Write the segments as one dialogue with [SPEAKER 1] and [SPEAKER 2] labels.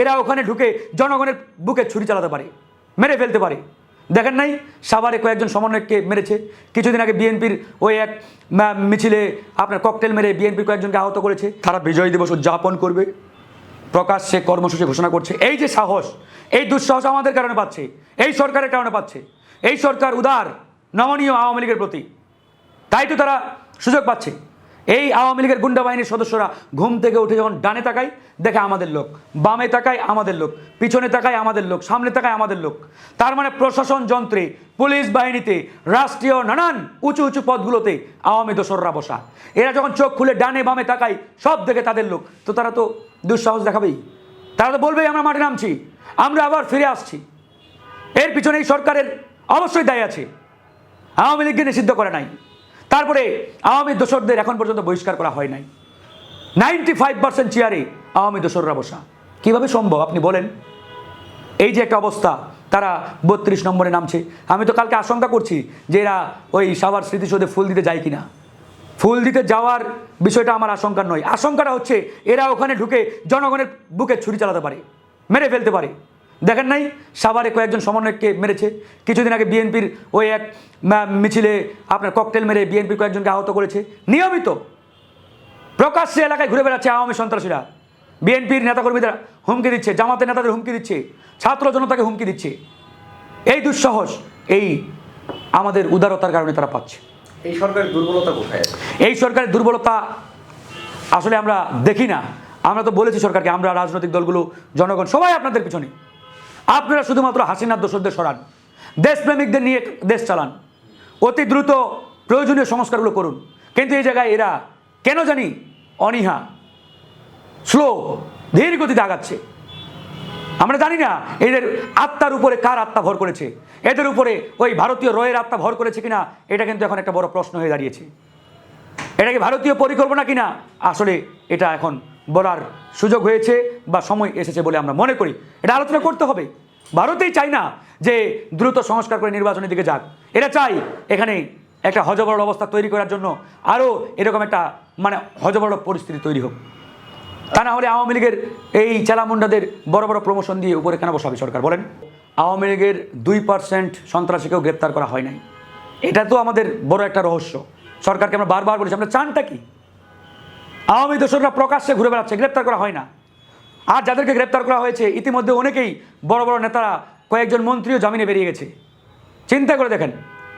[SPEAKER 1] এরা ওখানে ঢুকে জনগণের বুকে ছুরি চালাতে পারে, মেরে ফেলতে পারে। দেখেন নাই, সাভারে কয়েকজন সমন্বয়ককে মেরেছে। কিছুদিন আগে বিএনপির ওই এক মিছিলে আপনার ককটেল মেরে বিএনপির কয়েকজনকে আহত করেছে। তারা বিজয় দিবস উদযাপন করবে। প্রকাশ্যে কর্মসূচি ঘোষণা করছে। এই যে সাহস, এই দুঃসাহস আমাদের কারণে পাচ্ছে, এই সরকারের কারণে পাচ্ছে, এই সরকার উদার, নমনীয় আওয়ামী লীগের প্রতি। তাই তো তারা সুযোগ পাচ্ছে। এই আওয়ামী লীগের গুন্ডা বাহিনীর সদস্যরা ঘুম থেকে উঠে যখন ডানে তাকায়, দেখে আমাদের লোক। বামে তাকায় আমাদের লোক। পিছনে তাকায় আমাদের লোক। সামনে তাকায় আমাদের লোক। তার মানে প্রশাসন যন্ত্রে, পুলিশ বাহিনীতে, রাষ্ট্রীয় নানান উঁচু উঁচু পদগুলোতে আওয়ামী দোসররা বসা। এরা যখন চোখ খুলে ডানে বামে তাকায়, সব দেখে তাদের লোক। তো তারা তো দুঃসাহস দেখাবেই। তারা তো বলবেই, আমরা মাঠে নামছি। আমরা আবার ফিরে আসছি। এর পিছনে এই সরকারের অবশ্যই দায় আছে। আওয়ামী লীগকে নিষিদ্ধ করে নাই। তারপরে আওয়ামী দোসরদের এখন পর্যন্ত বহিষ্কার করা হয় নাই। নাইনটি ফাইভ পার্সেন্ট চেয়ারে আওয়ামী দোসররা বসা। কীভাবে সম্ভব? আপনি বলেন। এই যে একটা অবস্থা, তারা বত্রিশ নম্বরে নামছে। আমি তো কালকে আশঙ্কা করছি যে এরা ওই সাভার স্মৃতিসৌধে ফুল দিতে যায় কিনা। ফুল দিতে যাওয়ার বিষয়টা আমার আশঙ্কা নয়। আশঙ্কাটা হচ্ছে, এরা ওখানে ঢুকে জনগণের বুকে ছুরি চালাতে পারে, মেরে ফেলতে পারে। দেখেন নাই? সাভারে কয়েকজন সমন্বয়ককে মেরেছে। কিছুদিন আগে বিএনপির ওই এক মিছিলে আপনার ককটেল মেরে বিএনপির কয়েকজনকে আহত করেছে। নিয়মিত। প্রকাশ্যে এলাকায় ঘুরে বেড়াচ্ছে আওয়ামী সন্ত্রাসীরা। বিএনপির নেতাকর্মীদের হুমকি দিচ্ছে জামাতের নেতাদের হুমকি দিচ্ছে ছাত্র জনতাকে হুমকি দিচ্ছে। এই দুঃসাহস এই আমাদের উদারতার কারণে তারা পাচ্ছে।
[SPEAKER 2] এই সরকারের দুর্বলতা কোথায়
[SPEAKER 1] এই সরকারের দুর্বলতা আসলে আমরা দেখি না। আমরা তো বলেছি সরকারকে আমরা রাজনৈতিক দলগুলো জনগণ সবাই আপনাদের পিছনে। আপনারা শুধুমাত্র হাসিনার দোষরদের সরান। দেশপ্রেমিকদের নিয়ে দেশ চালান। অতি দ্রুত প্রয়োজনীয় সংস্কারগুলো করুন। কিন্তু এই জায়গায় এরা কেন জানি অনীহা, স্লো, ধীর গতিতে আগাচ্ছে। আমরা জানি না এদের আত্মার উপরে কার আত্মা ভর করেছে। এদের উপরে ওই ভারতীয় রয়ের আত্মা ভর করেছে কিনা, এটা কিন্তু এখন একটা বড় প্রশ্ন হয়ে দাঁড়িয়েছে। এটা কি ভারতীয় পরিকল্পনা কিনা? আসলে এটা এখন বলার সুযোগ হয়েছে বা সময় এসেছে বলে আমরা মনে করি। এটা আলোচনা করতে হবে। ভারতেই চাই না যে দ্রুত সংস্কার করে নির্বাচনের দিকে যাক। এটা চাই এখানে একটা হজবরল অবস্থা তৈরি করার জন্য আরও এরকম একটা মানে হজবরল পরিস্থিতি তৈরি হোক। তা না হলে আওয়ামী লীগের এই চেলামুন্ডাদের বড় বড় প্রমোশন দিয়ে উপরে কেন বসাবে সরকার, বলেন? আওয়ামী লীগের দুই পার্সেন্ট সন্ত্রাসীকেও গ্রেপ্তার করা হয় নাই। এটা তো আমাদের বড় একটা রহস্য। সরকারকে আমরা বারবার বলেছি আমরা চানটা কি? আওয়ামী দোসররা প্রকাশ্যে ঘুরে বেড়াচ্ছে, গ্রেপ্তার করা হয় না। আর যাদেরকে গ্রেপ্তার করা হয়েছে, ইতিমধ্যে অনেকেই বড় বড় নেতারা কয়েকজন মন্ত্রীও জামিনে বেরিয়ে গেছে। চিন্তা করে দেখেন,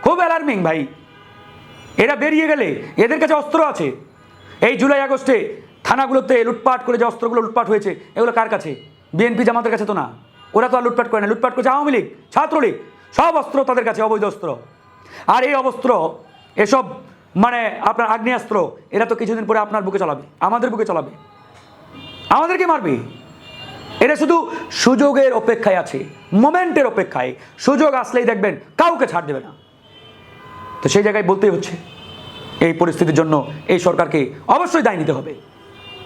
[SPEAKER 1] খুব অ্যালার্মিং ভাই। এরা বেরিয়ে গেলে এদের কাছে অস্ত্র আছে। এই জুলাই আগস্টে থানাগুলোতে লুটপাট করে যে অস্ত্রগুলো লুটপাট হয়েছে, এগুলো কার কাছে? বিএনপি জামাতের কাছে তো না। ওরা তো আর লুটপাট করে না, লুটপাট করেছে আওয়ামী লীগ, ছাত্রলীগ। সব অস্ত্র তাদের কাছে, অবৈধ অস্ত্র। আর এই অবস্ত্র এসব মানে আপনার আগ্নেয়াস্ত্র এরা তো কিছুদিন পরে আপনার বুকে চালাবে, আমাদের বুকে চালাবে। আমাদেরকে মারবে। এটা শুধু সুযোগের অপেক্ষায় আছে, মোমেন্টের অপেক্ষায়। সুযোগ আসলেই দেখবেন কাউকে ছাড় দেবে না। তো সেই জায়গায় বলতেই হচ্ছে, এই পরিস্থিতির জন্য এই সরকারকে অবশ্যই দায় নিতে হবে।